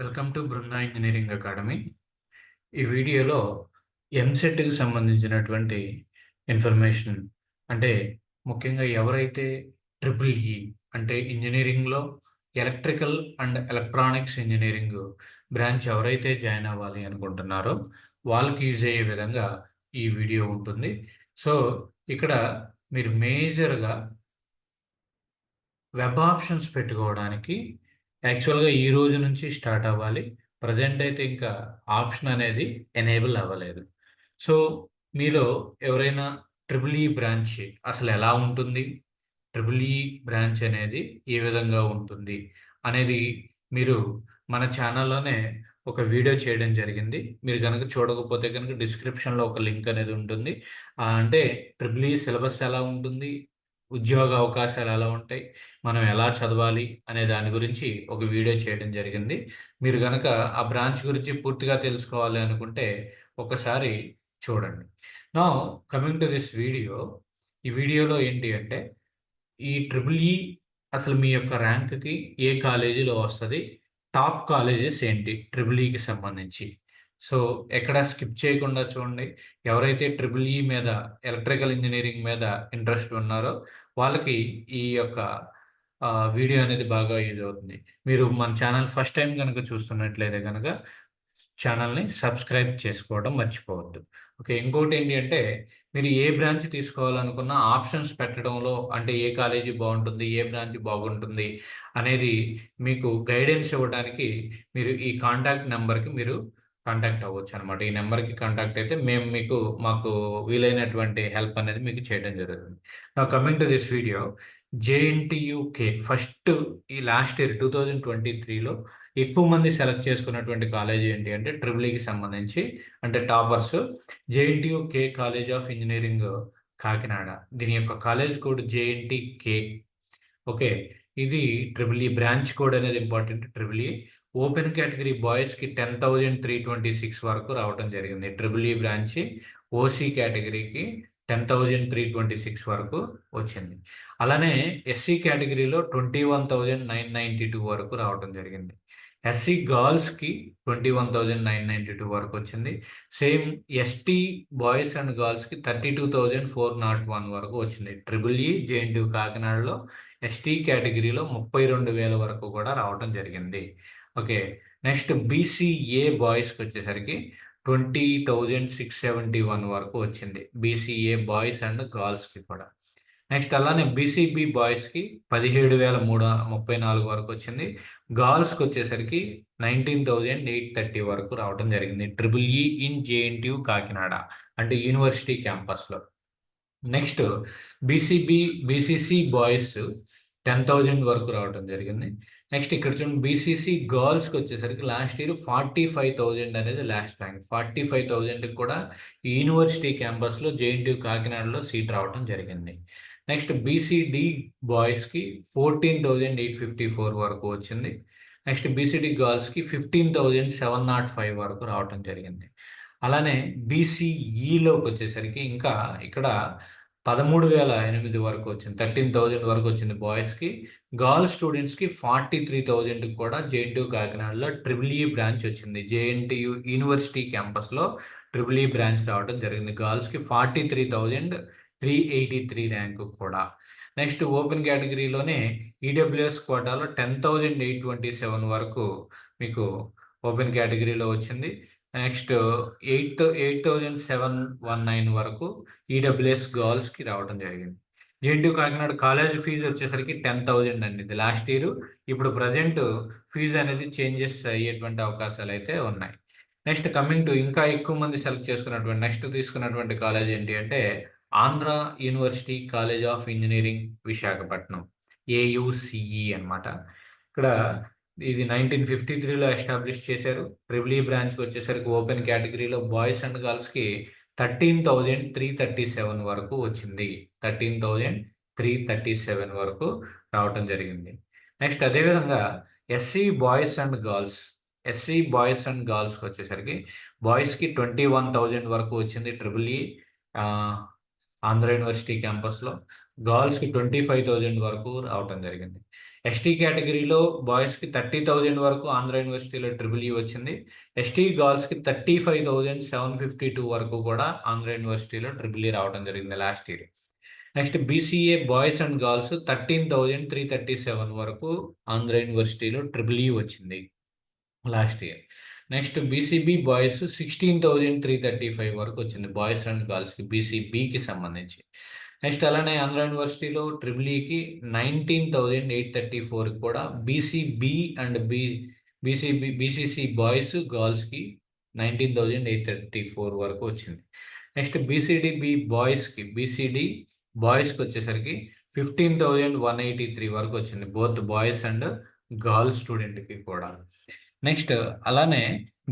Welcome to Brinda engineering academy ఈ వీడియోలో ఎంసెట్కి సంబంధించినటువంటి ఇన్ఫర్మేషన్ అంటే ముఖ్యంగా ఎవరైతే ట్రిపుల్ ఈ e, అంటే ఇంజనీరింగ్లో electrical and electronics engineering branch ఎవరైతే జాయిన్ అవ్వాలి అనుకుంటున్నారో వాళ్ళకి యూజ్ అయ్యే విధంగా ఈ వీడియో ఉంటుంది. సో ఇక్కడ మీరు మేజర్గా వెబ్ ఆప్షన్స్ పెట్టుకోవడానికి యాక్చువల్గా ఈ రోజు నుంచి స్టార్ట్ అవ్వాలి. ప్రజెంట్ అయితే ఇంకా ఆప్షన్ అనేది ఎనేబుల్ అవ్వలేదు. సో మీలో ఎవరైనా ట్రిపుల్ ఈ బ్రాంచ్ అసలు ఎలా ఉంటుంది? ట్రిపుల్ ఈ బ్రాంచ్ అనేది ఏ విధంగా ఉంటుంది? అనేది మీరు మన ఛానల్లోనే ఒక వీడియో చేయడం జరిగింది. మీరు కనుక చూడకపోతే కనుక డిస్క్రిప్షన్లో ఒక లింక్ అనేది ఉంటుంది. అంటే ట్రిపుల్ ఈ సిలబస్ ఎలా ఉంటుంది? ఉద్యోగ అవకాశాలు ఎలా ఉంటాయి మనం ఎలా చదవాలి అనే దాని గురించి ఒక వీడియో చేయడం జరిగింది. మీరు కనుక ఆ బ్రాంచ్ గురించి పూర్తిగా తెలుసుకోవాలి అనుకుంటే ఒకసారి చూడండి. నా కమింగ్ టు దిస్ వీడియో ఈ వీడియోలో ఏంటి అంటే ఈ ట్రిపుల్ ఈ e అసలు మీ యొక్క ర్యాంక్కి ఏ కాలేజీలో వస్తుంది టాప్ కాలేజెస్ ఏంటి ట్రిపుల్ ఈకి e సంబంధించి? సో ఎక్కడ స్కిప్ చేయకుండా చూడండి. ఎవరైతే ట్రిపుల్ ఈ మీద ఎలక్ట్రికల్ ఇంజనీరింగ్ మీద ఇంట్రెస్ట్ ఉన్నారో వాళ్ళకి ఈ యొక్క వీడియో అనేది బాగా యూజ్ అవుతుంది. మీరు మన ఛానల్ ఫస్ట్ టైం కనుక చూస్తున్నట్లయితే కనుక ఛానల్ని సబ్స్క్రైబ్ చేసుకోవడం మర్చిపోవద్దు. ఓకే ఇంకోటి ఏంటి అంటే మీరు ఏ బ్రాంచ్ తీసుకోవాలనుకున్న ఆప్షన్స్ పెట్టడంలో అంటే ఏ కాలేజీ బాగుంటుంది ఏ బ్రాంచ్ బాగుంటుంది అనేది మీకు గైడెన్స్ ఇవ్వడానికి మీరు ఈ కాంటాక్ట్ నెంబర్కి మీరు కాంటాక్ట్ అవ్వచ్చు అనమాట ఈ నెంబర్కి కాంటాక్ట్ అయితే మేము మీకు మాకు వీలైనటువంటి హెల్ప్ అనేది మీకు చేయడం జరుగుతుంది. నా coming to this video JNTUK first ఈ last year two thousand twenty త్రీలో ఎక్కువ మంది సెలెక్ట్ చేసుకున్నటువంటి కాలేజ్ ఏంటి అంటే ట్రిబుల్ఈకి e సంబంధించి అంటే toppers JNTU K college of engineering Kakinada. దీని యొక్క college code JNT K okay. ఇది ట్రిబుల్ ఈ బ్రాంచ్ కోడ్ అనేది important triple E open category బాయ్స్కి ten thousand three twenty six వరకు రావడం జరిగింది. ట్రిపుల్ ఈ బ్రాంచ్ ఓసీ కేటగిరీకి ten thousand three twenty six వరకు వచ్చింది. అలానే ఎస్సీ కేటగిరీలో twenty one thousand nine ninety two వరకు రావడం జరిగింది. ఎస్సీ గర్ల్స్కి twenty one thousand nine ninety two వరకు వచ్చింది. సేమ్ ఎస్టీ బాయ్స్ అండ్ గర్ల్స్కి thirty two thousand four not one వరకు వచ్చింది. ట్రిపుల్ ఈ జేఎన్టీ కాకినాడలో ఎస్టీ కేటగిరీలో ముప్పై రెండు వేల వరకు కూడా రావడం జరిగింది. ఓకే నెక్స్ట్ బీసీఏ బాయ్స్కి వచ్చేసరికి twenty thousand six seventy one వరకు వచ్చింది. బీసీఏ బాయ్స్ అండ్ గర్ల్స్కి కూడా. నెక్స్ట్ అలానే బీసీబీ బాయ్స్కి పదిహేడు వేల మూడు ముప్పై నాలుగు వరకు వచ్చింది. గర్ల్స్కి వచ్చేసరికి నైన్టీన్ థౌజండ్ ఎయిట్ థర్టీ వరకు రావడం జరిగింది. ట్రిపుల్ ఈ ఇన్ జేఎన్టీయు కాకినాడ అంటే యూనివర్సిటీ క్యాంపస్లో. Next BCB BCC boys ten thousand వరకు రావడం జరిగింది. నెక్స్ట్ ఇక్కడ చూడండి బీసీసీ గర్ల్స్కి వచ్చేసరికి last year forty five thousand అనేది లాస్ట్ ర్యాంక్ ఫార్టీ ఫైవ్ థౌజండ్కి కూడా యూనివర్సిటీ క్యాంపస్లో జేఎన్టీయూ కాకినాడలో సీట్ రావడం జరిగింది. నెక్స్ట్ బీసీడీ బాయ్స్కి fourteen thousand eight fifty four వరకు వచ్చింది. నెక్స్ట్ బీసీడీ గర్ల్స్కి fifteen thousand seven not five వరకు రావడం జరిగింది. అలానే బీసీఈలోకి వచ్చేసరికి ఇంకా ఇక్కడ పదమూడు వేల ఎనిమిది వరకు వచ్చింది థర్టీన్ థౌజండ్ వరకు వచ్చింది బాయ్స్కి. గర్ల్స్ స్టూడెంట్స్కి ఫార్టీ త్రీ థౌజండ్కి కూడా జేఎన్టీయూ కాకినాడలో ట్రిపుల్ ఈ బ్రాంచ్ వచ్చింది. జేఎన్టీయూ యూనివర్సిటీ క్యాంపస్లో ట్రిపుల్ ఈ బ్రాంచ్ రావడం జరిగింది. గర్ల్స్కి forty three thousand three eighty three rank కూడా. నెక్స్ట్ ఓపెన్ కేటగిరీలోనే ఈడబ్ల్యూఎస్ కోటాలో ten thousand eight twenty seven వరకు మీకు ఓపెన్ కేటగిరీలో వచ్చింది. Next eight eight thousand seven one nine వరకు ఈడబ్ల్యూఎస్ గర్ల్స్కి రావడం జరిగింది. జేఎన్టీ కాకినాడ కాలేజ్ ఫీజు వచ్చేసరికి టెన్ థౌజండ్ అండి. ఇది లాస్ట్ ఇయర్. ఇప్పుడు ప్రజెంట్ ఫీజు అనేది చేంజెస్ అయ్యేటువంటి అవకాశాలు అయితే ఉన్నాయి. నెక్స్ట్ కమింగ్ టు ఇంకా ఎక్కువ మంది సెలెక్ట్ చేసుకున్నటువంటి నెక్స్ట్ తీసుకున్నటువంటి కాలేజ్ ఏంటి అంటే Andhra university college of engineering Visakhapatnam AUCE అన్నమాట. ఇక్కడ ఇది నైన్టీన్ ఫిఫ్టీ త్రీలో ఎస్టాబ్లిష్ చేశారు. ట్రిబుల్ ఈ బ్రాంచ్కి వచ్చేసరికి ఓపెన్ కేటగిరీలో బాయ్స్ అండ్ గర్ల్స్కి thirteen thousand three thirty seven వరకు వచ్చింది. Thirteen thousand three thirty seven వరకు రావటం జరిగింది. నెక్స్ట్ అదేవిధంగా SC boys and girls SC boys and గర్ల్స్కి వచ్చేసరికి బాయ్స్కి ట్వంటీ వన్ థౌజండ్ వరకు వచ్చింది triple E e, Andhra university క్యాంపస్లో గర్ల్స్కి ట్వంటీ ఫైవ్ థౌజండ్ వరకు రావటం జరిగింది. ఎస్టీ కేటగిరీలో బాయ్స్కి థర్టీ థౌజండ్ వరకు ఆంధ్ర యూనివర్సిటీలో ట్రిపుల్ ఈ e వచ్చింది. ఎస్టీ గర్ల్స్కి thirty five thousand seven fifty two వరకు కూడా ఆంధ్ర యూనివర్సిటీలో ట్రిపుల్ ఈ e రావడం జరిగింది last year next BCA boys and girls thirteen thousand three thirty seven వరకు ఆంధ్ర యూనివర్సిటీలో ట్రిపుల్ ఈ e వచ్చింది last year next BCB boys sixteen thousand three thirty five వరకు వచ్చింది బాయ్స్ అండ్ గర్ల్స్కి బీసీబీకి సంబంధించి. నెక్స్ట్ అలానే ఆంధ్ర యూనివర్సిటీలో ట్రిపుల్ ఈకి నైన్టీన్ థౌజండ్ ఎయిట్ థర్టీ ఫోర్కి కూడా BCB and B BCB BCC boys గర్ల్స్కి nineteen thousand eight thirty four వరకు వచ్చింది. నెక్స్ట్ బీసీడీబీ బాయ్స్కి బీసీడీ బాయ్స్కి వచ్చేసరికి fifteen thousand one eighty three వరకు వచ్చింది బోత్ బాయ్స్ అండ్ గర్ల్స్ స్టూడెంట్కి కూడా. నెక్స్ట్ అలానే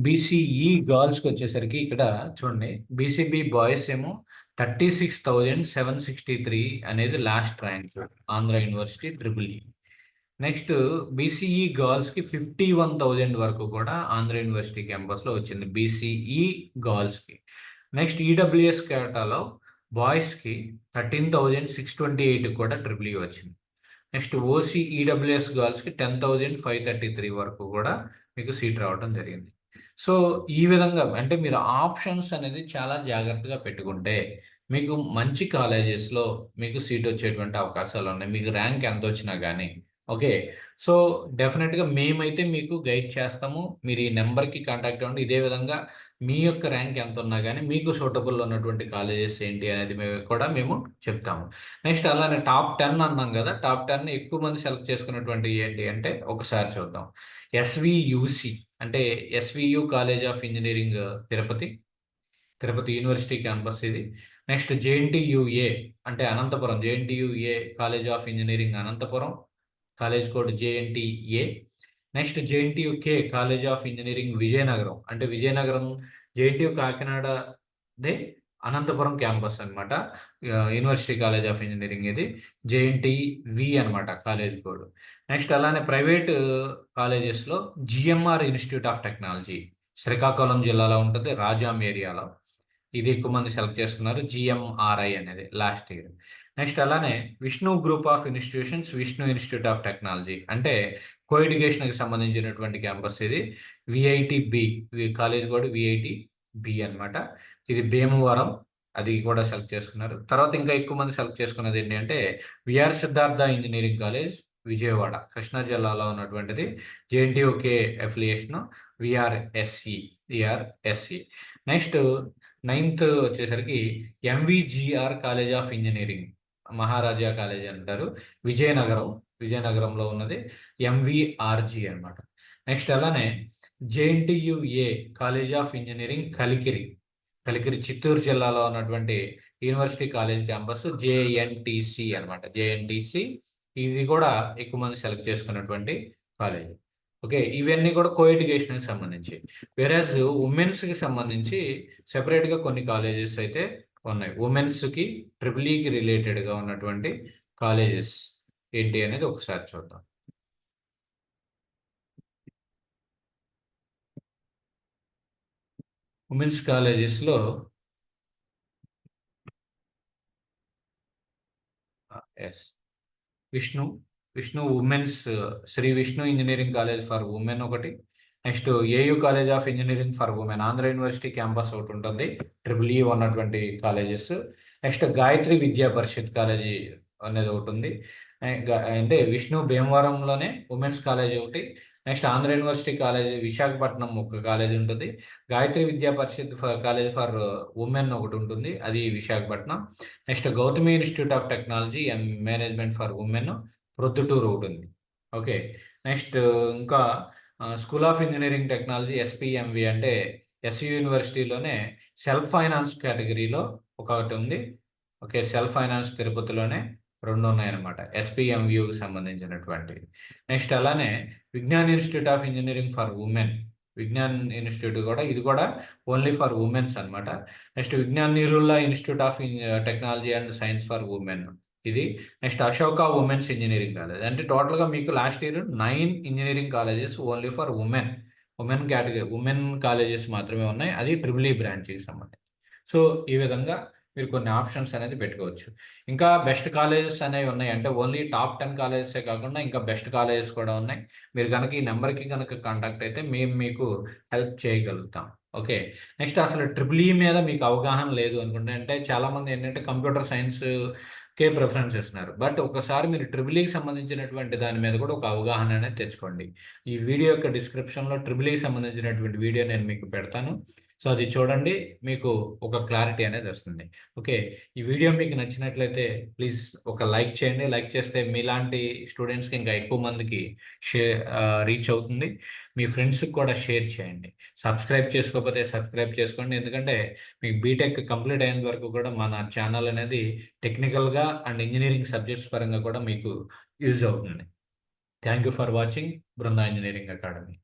బీసీఈ గర్ల్స్కి వచ్చేసరికి ఇక్కడ చూడండి బీసీబీ బాయ్స్ ఏమో thirty six thousand seven sixty three అనేది last rank Andhra university triple E next BCE గర్ల్స్కి ఫిఫ్టీ వన్ థౌజండ్ వరకు కూడా ఆంధ్ర యూనివర్సిటీ క్యాంపస్లో వచ్చింది బీసీఈ గర్ల్స్కి నెక్స్ట్ ఈడబ్ల్యూఎస్ కేటాలో బాయ్స్కి thirteen thousand six twenty eight కూడా ట్రిపుల్ ఈ e వచ్చింది. నెక్స్ట్ ఓసీ ఈడబ్ల్యూఎస్ గర్ల్స్కి ten thousand five thirty three వరకు కూడా మీకు సీట్ రావడం జరిగింది. సో ఈ విధంగా అంటే మీరు ఆప్షన్స్ అనేది చాలా జాగ్రత్తగా పెట్టుకుంటే మీకు మంచి కాలేజెస్లో మీకు సీట్ వచ్చేటువంటి అవకాశాలు ఉన్నాయి. మీకు ర్యాంక్ ఎంత వచ్చినా కానీ ఓకే. సో డెఫినెట్గా మేమైతే మీకు గైడ్ చేస్తాము. మీరు ఈ నెంబర్కి కాంటాక్ట్ అవ్వండి. ఇదే విధంగా మీ యొక్క ర్యాంక్ ఎంత ఉన్నా కానీ మీకు సూటబుల్ ఉన్నటువంటి కాలేజెస్ ఏంటి అనేది మేము కూడా మేము చెప్తాము. నెక్స్ట్ అలానే టాప్ టెన్ అన్నాం కదా! టాప్ టెన్ ఎక్కువ మంది సెలెక్ట్ చేసుకున్నటువంటి ఏంటి అంటే ఒకసారి చూద్దాం. ఎస్వియుసి అంటే SVU college of engineering Tirupati. Tirupati university campus ఇది. నెక్స్ట్ జేఎన్టీయుఏ అంటే Anantapuram. JNTUA college of engineering Anantapuram. College code JNTA. Next JNTUK college of engineering Vizianagaram. అంటే విజయనగరం జేఎన్టీయు కాకినాడ దే అనంతపురం క్యాంపస్ అనమాట యూనివర్సిటీ కాలేజ్ ఆఫ్ ఇంజనీరింగ్ ఇది. JNT V అనమాట college code. Next అలానే private కాలేజెస్లో GMR institute of technology Srikakulam జిల్లాలో ఉంటుంది రాజాం ఏరియాలో. ఇది ఎక్కువ మంది సెలెక్ట్ చేసుకున్నారు జిఎంఆర్ఐ అనేది లాస్ట్ ఇయర్. నెక్స్ట్ అలానే Vishnu group of institutions Vishnu institute of technology. అంటే కో ఎడ్యుకేషన్కి సంబంధించినటువంటి క్యాంపస్ ఇది. విఐటి బి కాలేజ్ కూడా విఐటి బి అనమాట ఇది భీమవరం అది కూడా సెలెక్ట్ చేసుకున్నారు. తర్వాత ఇంకా ఎక్కువ మంది సెలెక్ట్ చేసుకున్నది ఏంటి అంటే VR Siddhartha engineering college Vijayawada Krishna జిల్లాలో ఉన్నటువంటిది. JNTUK affiliation VRSC VRSC next ninth వచ్చేసరికి MVGR college of engineering Maharaja college అంటారు. విజయనగరం విజయనగరంలో ఉన్నది. ఎంవిఆర్జి అనమాట నెక్స్ట్ అలానే JNTUA college of engineering Kalikiri. Kalikiri Chittoor జిల్లాలో ఉన్నటువంటి యూనివర్సిటీ కాలేజ్ క్యాంపస్ జేఎన్టీసి అనమాట జేఎన్టీసి ఇది కూడా ఎక్కువ మంది సెలెక్ట్ చేసుకున్నటువంటి కాలేజ్. ఓకే ఇవన్నీ కూడా కో ఎడ్యుకేషన్కి సంబంధించి వెరాజ్ ఉమెన్స్కి సంబంధించి సెపరేట్గా కొన్ని కాలేజెస్ అయితే ఉన్నాయి. ఉమెన్స్కి ట్రిపుల్ ఈకి రిలేటెడ్గా ఉన్నటువంటి కాలేజెస్ ఏంటి అనేది ఒకసారి చూద్దాం. ఉమెన్స్ కాలేజెస్లో S Vishnu Vishnu women's Shri Vishnu engineering college for women ఒకటి. Next AU college of engineering for women Andhra university campus ఒకటి ఉంటుంది. ట్రిపుల్ ఈ e ఉన్నటువంటి కాలేజెస్ నెక్స్ట్ గాయత్రి విద్యా పరిషత్ కాలేజీ అనేది ఒకటి ఉంది. అంటే విష్ణు భీమవరంలోనే ఉమెన్స్ కాలేజ్ ఒకటి. Next Andhra university college Visakhapatnam ఒక కాలేజ్ ఉంటుంది. గాయత్రి విద్యా పరిషత్ కాలేజ్ ఫర్ ఉమెన్ ఒకటి ఉంటుంది. అది Visakhapatnam. Next Gautami institute of technology and management for women Proddatur ఒకటి ఉంది. ఓకే నెక్స్ట్ ఇంకా school of engineering technology SPMV అంటే ఎస్యు యూనివర్సిటీలోనే సెల్ఫ్ ఫైనాన్స్ కేటగిరీలో ఒకటి ఉంది. ఓకే సెల్ఫ్ ఫైనాన్స్ తిరుపతిలోనే రెండు ఉన్నాయన్నమాట ఎస్పిఎంవికి సంబంధించినటువంటి. నెక్స్ట్ అలానే Vignan institute of engineering for women. Vignan institute కూడా ఇది కూడా ఓన్లీ ఫర్ ఉమెన్స్ అనమాట next Vignan Nirula institute of technology and science for women. ఇది next Ashoka women's engineering college అంటే టోటల్గా మీకు last year nine engineering colleges only for women women category women colleges మాత్రమే ఉన్నాయి. అది ట్రిపుల్ ఈ బ్రాంచ్కి సంబంధించి. సో ఈ విధంగా మీరు కొన్ని ఆప్షన్స్ అనేది పెట్టుకోవచ్చు. ఇంకా బెస్ట్ కాలేజెస్ అనేవి ఉన్నాయి. అంటే ఓన్లీ టాప్ టెన్ కాలేజెసే కాకుండా ఇంకా బెస్ట్ కాలేజెస్ కూడా ఉన్నాయి. మీరు కనుక ఈ నెంబర్కి కనుక కాంటాక్ట్ అయితే మేము మీకు హెల్ప్ చేయగలుగుతాం. ఓకే. నెక్స్ట్ అసలు ట్రిపుల్ ఈ మీద మీకు అవగాహన లేదు అనుకుంటే అంటే చాలామంది ఏంటంటే కంప్యూటర్ సైన్స్ కే ప్రిఫరెన్స్ ఇస్తున్నారు. బట్ ఒకసారి మీరు ట్రిపుల్ సంబంధించినటువంటి దాని మీద కూడా ఒక అవగాహన అనేది తెచ్చుకోండి. ఈ వీడియో యొక్క డిస్క్రిప్షన్లో ట్రిపుల్ సంబంధించినటువంటి వీడియో నేను మీకు పెడతాను. సో అది చూడండి మీకు ఒక క్లారిటీ అనేది వస్తుంది. ఓకే ఈ వీడియో మీకు నచ్చినట్లయితే ప్లీజ్ ఒక లైక్ చేయండి. లైక్ చేస్తే మీలాంటి స్టూడెంట్స్కి ఇంకా ఎక్కువ మందికి షేర్ రీచ్ అవుతుంది. మీ ఫ్రెండ్స్కి కూడా షేర్ చేయండి. సబ్స్క్రైబ్ చేసుకోకపోతే సబ్స్క్రైబ్ చేసుకోండి. ఎందుకంటే మీకు బీటెక్ కంప్లీట్ అయిన వరకు కూడా మన ఛానల్ అనేది టెక్నికల్గా అండ్ ఇంజనీరింగ్ సబ్జెక్ట్స్ పరంగా కూడా మీకు యూజ్ అవుతుంది. Thank you for watching Brinda engineering academy.